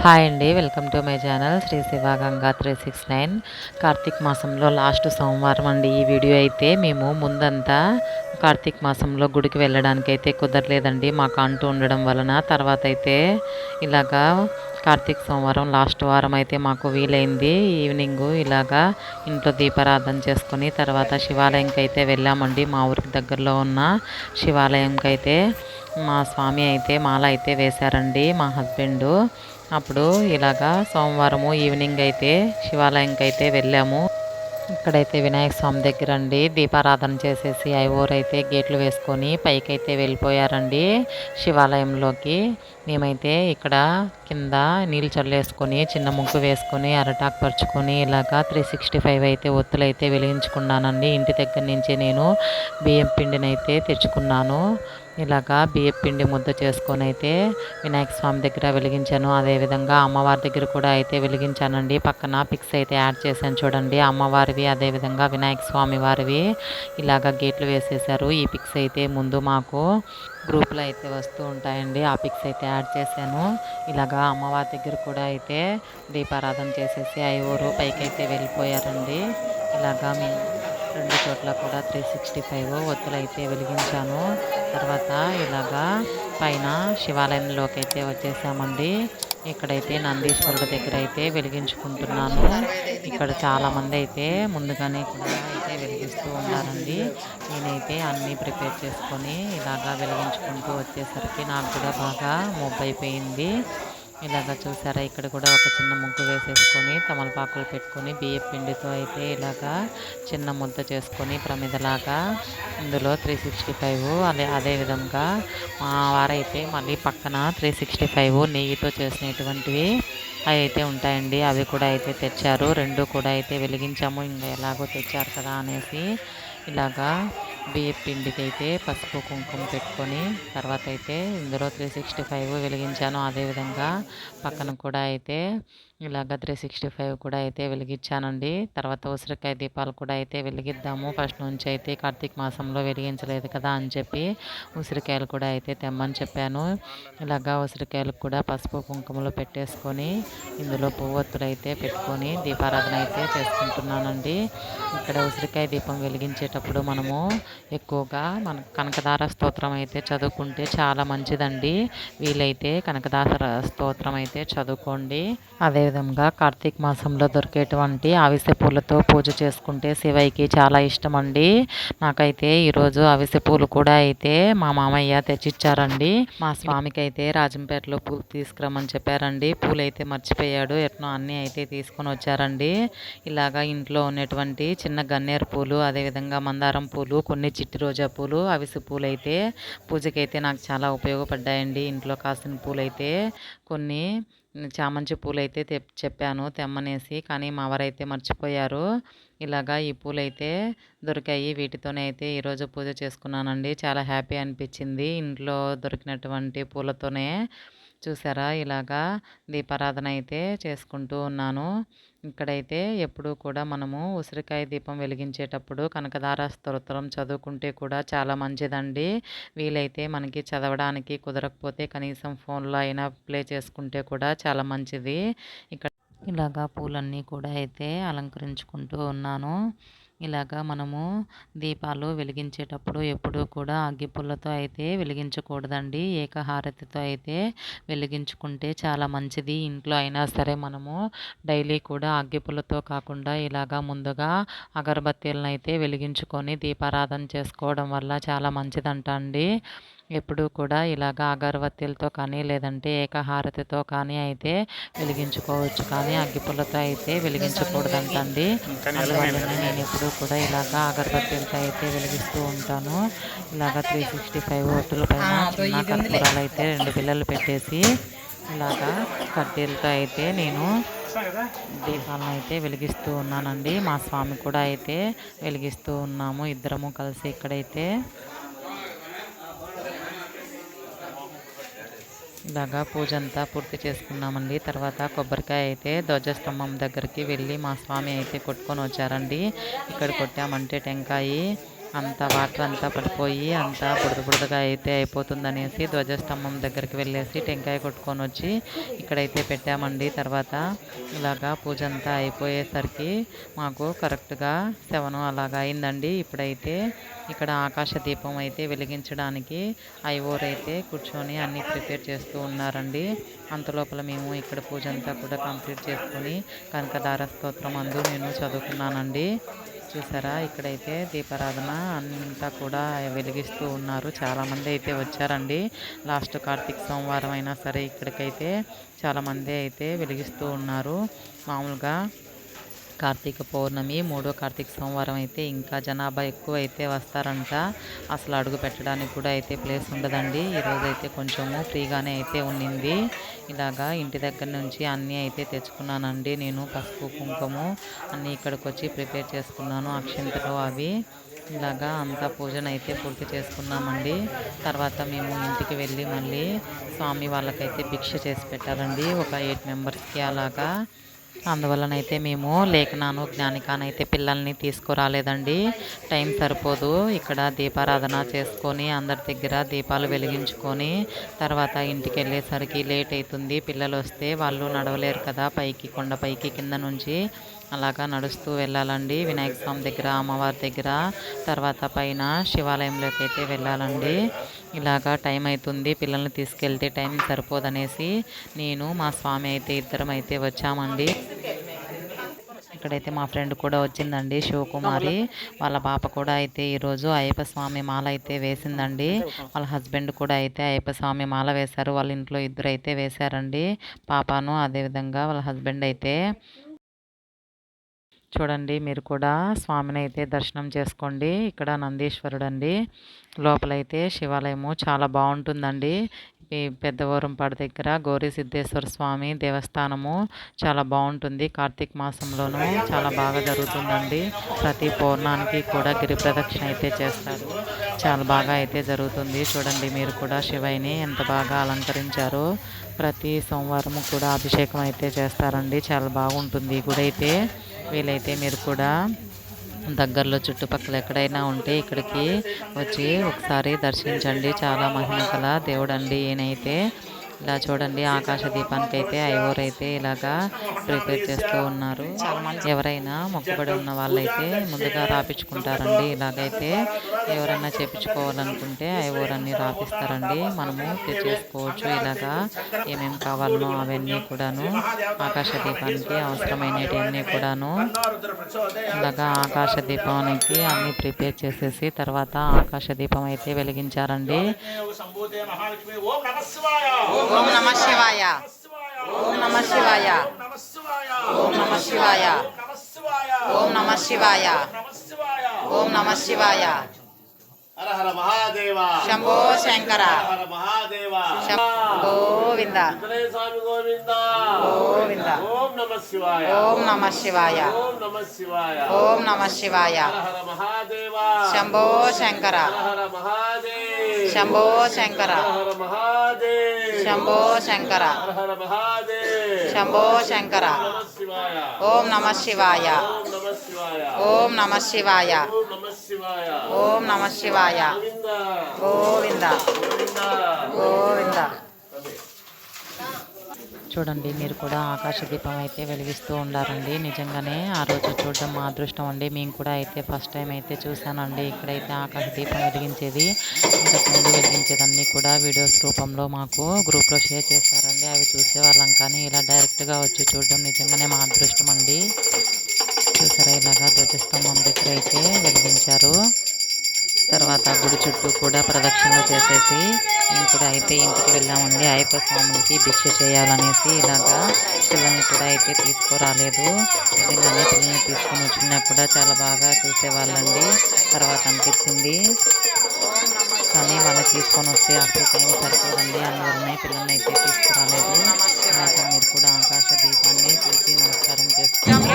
Hi అండి welcome to my channel Sri Siva Ganga three six nine Kartik మాసంలో last సోమవారం అండి ఈ వీడియో అయితే. మేము ముందంతా కార్తీక్ మాసంలో గుడికి వెళ్ళడానికి అయితే కుదరలేదండి. మాకు అంటూ ఉండడం వలన తర్వాత అయితే ఇలాగా కార్తీక్ సోమవారం లాస్ట్ వారం అయితే మాకు వీలైంది. ఈవినింగ్ ఇలాగా ఇంట్లో దీపారాధన చేసుకొని తర్వాత శివాలయంకి అయితే వెళ్ళామండి. మా ఊరికి దగ్గరలో ఉన్న శివాలయంకి అయితే మా స్వామి అయితే మాల అయితే వేశారండి. మా హస్బెండు అప్పుడు ఇలాగా సోమవారము ఈవినింగ్ అయితే శివాలయంకి అయితే వెళ్ళాము. ఇక్కడైతే వినాయక స్వామి దగ్గర అండి దీపారాధన చేసేసి ఐవోర్ అయితే గేట్లు వేసుకొని పైకైతే వెళ్ళిపోయారండి శివాలయంలోకి. మేమైతే ఇక్కడ కింద నీళ్ళు చల్లేసుకొని చిన్న ముగ్గు వేసుకొని అరటాకు పరుచుకొని ఇలాగా త్రీ సిక్స్టీ ఫైవ్ అయితే ఒత్తులు అయితే వెలిగించుకున్నానండి. ఇంటి దగ్గర నుంచి నేను బియ్యం పిండిని అయితే తెచ్చుకున్నాను. ఇలాగా బియ్యం పిండి ముద్ద చేసుకొని అయితే వినాయక స్వామి దగ్గర వెలిగించాను. అదేవిధంగా అమ్మవారి దగ్గర కూడా అయితే వెలిగించానండి. పక్కన పిక్స్ అయితే యాడ్ చేశాను చూడండి. అమ్మవారివి అదేవిధంగా వినాయక స్వామి వారివి ఇలాగా గేట్లు వేసేసారు ఈ పిక్స్ అయితే ముందు మాకు గ్రూప్లో అయితే వస్తూ ఉంటాయండి. ఆ పిక్స్ అయితే యాడ్ చేశాను. ఇలాగా అమ్మవారి దగ్గర కూడా అయితే దీపారాధన చేసేసి ఐవూరు పైకి అయితే వెళ్ళిపోయారండి. ఇలాగా మేము రెండు చోట్ల కూడా త్రీ సిక్స్టీ ఫైవ్ ఒత్తులు అయితే వెలిగించాను. తర్వాత ఇలాగా పైన శివాలయంలోకి అయితే వచ్చేసామండి. ఇక్కడైతే నందీశ్వరుడు దగ్గర అయితే వెలిగించుకుంటున్నాను. ఇక్కడ చాలామంది అయితే ముందుగానే కూడా అయితే వెలిగిస్తూ ఉన్నారండి. నేనైతే అన్నీ ప్రిపేర్ చేసుకొని ఇలాగా వెలిగించుకుంటూ వచ్చేసరికి నాకు కూడా బాగా మొబ్బైపోయింది. ఇలాగ చూసారా? ఇక్కడ కూడా ఒక చిన్న ముగ్గు వేసేసుకొని తమలపాకులు పెట్టుకొని బియ్యం పిండితో అయితే ఇలాగా చిన్న ముద్ద చేసుకొని ప్రమిదలాగా ఇందులో త్రీ సిక్స్టీ ఫైవ్ అదే అదేవిధంగా మా వారైతే మళ్ళీ పక్కన త్రీ సిక్స్టీ ఫైవ్ నెయ్యితో చేసినటువంటివి అవి అయితే ఉంటాయండి. అవి కూడా అయితే తెచ్చారు. రెండు కూడా అయితే వెలిగించాము. ఇంకా ఎలాగో తెచ్చారు కదా అనేసి ఇలాగా బియ్యం పిండికి అయితే పసుపు కుంకుమ పెట్టుకొని తర్వాత అయితే ఇందులో త్రీ సిక్స్టీ ఫైవ్ వెలిగించాను. అదేవిధంగా పక్కన కూడా అయితే ఇలాగ త్రీ సిక్స్టీ ఫైవ్ కూడా అయితే వెలిగించానండి. తర్వాత ఉసిరికాయ దీపాలు కూడా అయితే వెలిగిద్దాము. ఫస్ట్ నుంచి అయితే కార్తీక మాసంలో వెలిగించలేదు కదా అని చెప్పి ఉసిరికాయలు కూడా అయితే తెమ్మని చెప్పాను. ఇలాగా ఉసిరికాయలకు కూడా పసుపు కుంకుమలు పెట్టేసుకొని ఇందులో పువ్వొత్తులు అయితే పెట్టుకొని దీపారాధన అయితే చేసుకుంటున్నానండి. ఇక్కడ ఉసిరికాయ దీపం వెలిగించేటప్పుడు మనము ఎక్కువగా మన కనకదార స్తోత్రం అయితే చదువుకుంటే చాలా మంచిదండి. వీలైతే కనకదార స్తోత్రం అయితే చదువుకోండి. అదే అదేవిధంగా కార్తీక మాసంలో దొరికేటువంటి అవిసె పూలతో పూజ చేసుకుంటే శివయ్యకి చాలా ఇష్టం అండి నాకైతే ఈరోజు అవిసె పూలు కూడా అయితే మా మామయ్య తెచ్చిచ్చారండి. మా స్వామికి అయితే రాజంపేటలో పూలు తీసుకురమ్మని చెప్పారండి. పూలు అయితే మర్చిపోయాడు. ఎట్నో అన్నీ అయితే తీసుకొని వచ్చారండి. ఇలాగా ఇంట్లో ఉన్నటువంటి చిన్న గన్నేరు పూలు అదేవిధంగా మందారం పూలు కొన్ని చిట్టి రోజా పూలు అవిసె పూలు అయితే పూజకైతే నాకు చాలా ఉపయోగపడ్డాయండి. ఇంట్లో కాసిన పూలు అయితే కొన్ని చామంతి పూలు అయితే తె చెప్పాను తెమ్మనేసి కానీ మా వారైతే మర్చిపోయారు. ఇలాగా ఈ పూలైతే దొరికాయి. వీటితోనే అయితే ఈరోజు పూజ చేసుకున్నానండి. చాలా హ్యాపీ అనిపించింది. ఇంట్లో దొరికినటువంటి పూలతోనే చూసారా? ఇలాగా దీపారాధన అయితే చేసుకుంటూ ఉన్నాను. ఇక్కడైతే ఎప్పుడూ కూడా మనము ఉసిరికాయ దీపం వెలిగించేటప్పుడు కనకదార స్తోత్రం చదువుకుంటే కూడా చాలా మంచిదండి. వీలైతే మనకి చదవడానికి కుదరకపోతే కనీసం ఫోన్లో అయినా ప్లే చేసుకుంటే కూడా చాలా మంచిది. ఇక్కడ ఇలాగా పూలన్నీ కూడా అయితే అలంకరించుకుంటూ ఉన్నాను. ఇలాగా మనము దీపాలు వెలిగించేటప్పుడు ఎప్పుడూ కూడా అగ్గిపుల్లతో అయితే వెలిగించకూడదండి. ఏకహారతితో అయితే వెలిగించుకుంటే చాలా మంచిది. ఇంట్లో అయినా సరే మనము డైలీ కూడా అగ్గిపుల్లతో కాకుండా ఇలాగా ముందుగా అగరబత్తీలను అయితే వెలిగించుకొని దీపారాధన చేసుకోవడం వల్ల చాలా మంచిదంట అండి. ఎప్పుడూ కూడా ఇలాగ అగరబత్తీలతో కానీ లేదంటే ఏకహారతితో కానీ అయితే వెలిగించుకోవచ్చు. కానీ అగ్గిపుల్లతో అయితే వెలిగించకూడదంటండి. అందువల్లనే నేను ఎప్పుడూ కూడా ఇలాగ అగరబత్తీలతో అయితే వెలిగిస్తూ ఉంటాను. ఇలాగ త్రీ సిక్స్టీ ఫైవ్ ఒట్టుల పైన చిన్న కర్పూరాలు అయితే రెండు పిల్లలు పెట్టేసి ఇలాగా కడ్డీలతో అయితే నేను దీపాలను అయితే వెలిగిస్తూ ఉన్నానండి. మా స్వామి కూడా అయితే వెలిగిస్తూ ఉన్నాము. ఇద్దరము కలిసి ఇక్కడైతే ఇలాగా పూజ అంతా పూర్తి చేసుకున్నామండి. తర్వాత కొబ్బరికాయ అయితే ధ్వజస్తంభం దగ్గరికి వెళ్ళి మా స్వామి అయితే కొట్టుకొని వచ్చారండి. ఇక్కడ కొట్టామంటే టెంకాయి అంత వాటర్ అంతా పడిపోయి అంతా బుడద బుడదగా అయితే అయిపోతుందనేసి ధ్వజస్తంభం దగ్గరికి వెళ్ళేసి టెంకాయ కొట్టుకొని వచ్చి ఇక్కడైతే పెట్టామండి. తర్వాత ఇలాగా పూజ అంతా అయిపోయేసరికి మాకు కరెక్ట్గా సెవెన్ అలాగా అయిందండి. ఇప్పుడైతే ఇక్కడ ఆకాశ దీపం అయితే వెలిగించడానికి ఐఓర్ అయితే కూర్చొని అన్నీ ప్రిపేర్ చేస్తూ ఉన్నారండి. అంతలోపల మేము ఇక్కడ పూజ అంతా కూడా కంప్లీట్ చేసుకొని కనకదార స్తోత్రం అందు నేను చదువుకున్నానండి. చూసారా? ఇక్కడైతే దీపారాధన అంతా కూడా వెలిగిస్తూ ఉన్నారు. చాలామంది అయితే వచ్చారండి. లాస్ట్ కార్తీక సోమవారం అయినా సరే ఇక్కడికైతే చాలామంది అయితే వెలిగిస్తూ ఉన్నారు. మామూలుగా కార్తీక పౌర్ణమి మూడో కార్తీక సోమవారం అయితే ఇంకా జనాభా ఎక్కువ అయితే వస్తారంట. అసలు అడుగు పెట్టడానికి కూడా అయితే ప్లేస్ ఉండదండి. ఈరోజు అయితే కొంచెము ఫ్రీగానే అయితే ఉన్నింది ఇలాగా ఇంటి దగ్గర నుంచి అన్నీ అయితే తెచ్చుకున్నానండి. నేను పసుపు కుంకుమ అన్నీ ఇక్కడికి వచ్చి ప్రిపేర్ చేసుకున్నాను అక్షంతలు అవి. ఇలాగా అంతా పూజను అయితే పూర్తి చేసుకున్నామండి. తర్వాత మేము ఇంటికి వెళ్ళి మళ్ళీ స్వామి వాళ్ళకైతే భిక్ష చేసి పెట్టాలండి. ఒక ఎయిట్ మెంబర్స్కి అలాగా. అందువలనైతే మేము లేఖనాను జ్ఞానికానైతే పిల్లల్ని తీసుకురాలేదండి. టైం సరిపోదు. ఇక్కడ దీపారాధన చేసుకొని అందరి దగ్గర దీపాలు వెలిగించుకొని తర్వాత ఇంటికి వెళ్ళేసరికి లేట్ అవుతుంది పిల్లలు వస్తే వాళ్ళు నడవలేరు కదా పైకి కొండపైకి కింద నుంచి. అలాగా నడుస్తూ వెళ్ళాలండి. వినాయక స్వామి దగ్గర అమ్మవారి దగ్గర తర్వాత పైన శివాలయంలోకి అయితే వెళ్ళాలండి. ఇలాగా టైం అవుతుంది పిల్లల్ని తీసుకెళ్తే టైం సరిపోదనేసి నేను మా స్వామి అయితే ఇద్దరం అయితే వచ్చామండి. ఇక్కడైతే మా ఫ్రెండ్ కూడా వచ్చిందండి శివకుమారి. వాళ్ళ పాప కూడా అయితే ఈరోజు అయ్యప్ప స్వామి మాల అయితే వేసిందండి. వాళ్ళ హస్బెండ్ కూడా అయితే అయ్యప్ప స్వామి మాల వేశారు. వాళ్ళ ఇంట్లో ఇద్దరు అయితే వేశారండి. పాపను అదేవిధంగా వాళ్ళ హస్బెండ్ అయితే చూడండి మీరు కూడా స్వామిని అయితే దర్శనం చేసుకోండి. ఇక్కడ నందీశ్వరుడు అండి లోపలైతే శివాలయము చాలా బాగుంటుందండి. ఈ పెద్దవరంపాడు దగ్గర గౌరీ సిద్ధేశ్వర స్వామి దేవస్థానము చాలా బాగుంటుంది. కార్తీక మాసంలోనూ చాలా బాగా జరుగుతుందండి. ప్రతి పౌర్ణానికి కూడా గిరి ప్రదక్షిణ అయితే చేస్తారు. చాలా బాగా అయితే జరుగుతుంది. చూడండి మీరు కూడా శివయ్యని ఎంత బాగా అలంకరించారో. ప్రతి సోమవారం కూడా అభిషేకం అయితే చేస్తారండి. చాలా బాగుంటుంది ఈ గుడి అయితే. వీలైతే మీరు కూడా దగ్గరలో చుట్టుపక్కల ఎక్కడైనా ఉంటే ఇక్కడికి వచ్చి ఒకసారి దర్శించండి. చాలా మహిమ గల దేవుడు అండి ఈయనైతే. ఇలా చూడండి ఆకాశ దీపానికి అయితే ఐవోర్ అయితే ఇలాగా ప్రిపేర్ చేస్తూ ఉన్నారు. ఎవరైనా మొక్కుబడి ఉన్న వాళ్ళైతే ముందుగా రాపించుకుంటారండి. ఇలాగైతే ఎవరైనా చేపించుకోవాలనుకుంటే ఐవోర్ అన్ని రాపిస్తారండి. మనము తెచ్చేసుకోవచ్చు ఇలాగా ఏమేమి కావాలనో అవన్నీ కూడాను ఆకాశ దీపానికి అవసరమైనవన్నీ కూడాను ఇలాగా ఆకాశ దీపానికి అన్ని ప్రిపేర్ చేసేసి తర్వాత ఆకాశ దీపం అయితే వెలిగించారండి. ఓం నమ శివాయ. ఓం నమ శివాయ. ఓం నమ శివాయ. ఓం నమ శివాయ. ఓం నమ శివాయ. హర హర మహాదేవ. శంభో శంకర. హర మహాదేవ. గోవింద స్వామి గోవింద. గోవింద. ఓం నమ శివాయ. ఓం నమ శివాయ. ఓం నమ శివాయ. ఓం నమ శివాయ. హర హర మహాదేవ. శంభో శంకర. హర హర మహాదేవ్. శంభో శంకర. హర మహాదేవ్ శంభో శంకర. శంభో శంకర. ఓం నమ శివాయ. ఓం నమ శివాయ. ఓం నమ శివాయ. గోవింద. గోవింద. చూడండి మీరు కూడా ఆకాశ దీపం అయితే వెలిగిస్తూ ఉండారండి నిజంగానే ఆ రోజు చూడడం మా అదృష్టం అండి. మేము కూడా అయితే ఫస్ట్ టైం అయితే చూశానండి. ఇక్కడైతే ఆకాశ దీపం వెలిగించేది. ఇంతకుముందు వెలిగించేదన్నీ కూడా వీడియోస్ రూపంలో మాకు గ్రూప్లో షేర్ చేశారండి అవి చూసేవాళ్ళం కానీ ఇలా డైరెక్ట్గా వచ్చి చూడడం నిజంగానే మా అదృష్టం అండి. చూసారా ఇలాగా ధ్వజస్తంభం దగ్గర అయితే వెలిగించారు. తర్వాత గుడి చుట్టూ కూడా ప్రదక్షిణలు చేసేసి మేము కూడా అయితే ఇంటికి వెళ్ళామండి. అయ్యప్ప స్వాములకి భిక్ష చేయాలనేసి ఇలాగా పిల్లల్ని కూడా అయితే తీసుకురాలేదు. నిజంగానే పిల్లల్ని తీసుకొని వచ్చినా కూడా చాలా బాగా చూసేవాళ్ళండి. తర్వాత అనిపించింది. కానీ వాళ్ళు తీసుకొని వస్తే అసలు టైం సరిపోదండి. అందువలనే పిల్లల్ని అయితే తీసుకురాలేదు. అలాగే మీరు కూడా ఆకాశ దీపాన్ని చూసి నమస్కారం చేసుకోండి